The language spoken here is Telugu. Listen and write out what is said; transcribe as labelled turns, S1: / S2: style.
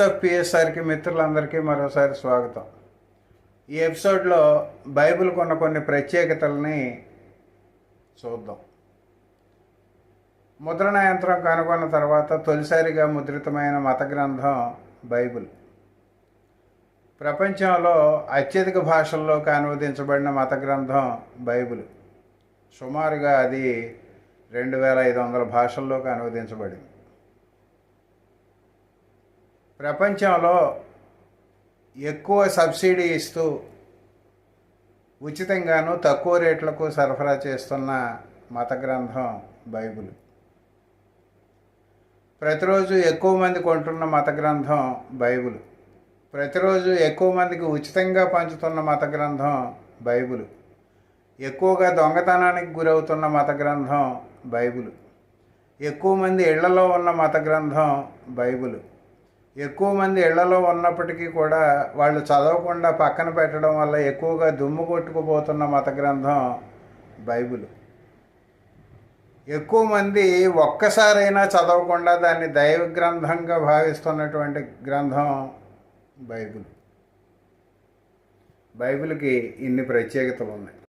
S1: ఆఫ్ పిఎస్ఆర్కి మిత్రులందరికీ మరోసారి స్వాగతం. ఈ ఎపిసోడ్లో బైబిల్ కొన్న కొన్ని ప్రత్యేకతల్ని చూద్దాం. ముద్రణ యంత్రం కనుగొన్న తర్వాత తొలిసారిగా ముద్రితమైన మత గ్రంథం బైబిల్. ప్రపంచంలో అత్యధిక భాషల్లోకి అనువదించబడిన మత గ్రంథం బైబిల్. సుమారుగా అది రెండు వేల ఐదు వందల భాషల్లోకి అనువదించబడింది ప్రపంచంలో ఎక్కువ సబ్సిడీ ఇస్తూ ఉచితంగాను తక్కువ రేట్లకు సరఫరా చేస్తున్న మత గ్రంథం బైబిల్. ప్రతిరోజు ఎక్కువ మంది కొంటున్న మత గ్రంథం బైబిల్. ప్రతిరోజు ఎక్కువ మందికి ఉచితంగా పంచుతున్న మత గ్రంథం బైబిల్. ఎక్కువగా దొంగతనానికి గురవుతున్న మత గ్రంథం బైబిల్. ఎక్కువ మంది ఇళ్ళలో ఉన్న మత గ్రంథం బైబిల్. ఎక్కువ మంది ఇళ్ళలో ఉన్నప్పటికీ కూడా వాళ్ళు చదవకుండా పక్కన పెట్టడం వల్ల ఎక్కువగా దుమ్ము కొట్టుకుపోతున్న మత గ్రంథం బైబిల్. ఎక్కువ మంది ఒక్కసారైనా చదవకుండా దాన్ని దైవ గ్రంథంగా భావిస్తున్నటువంటి గ్రంథం బైబిల్. బైబిల్కి ఇన్ని ప్రత్యేకతలు ఉన్నాయి.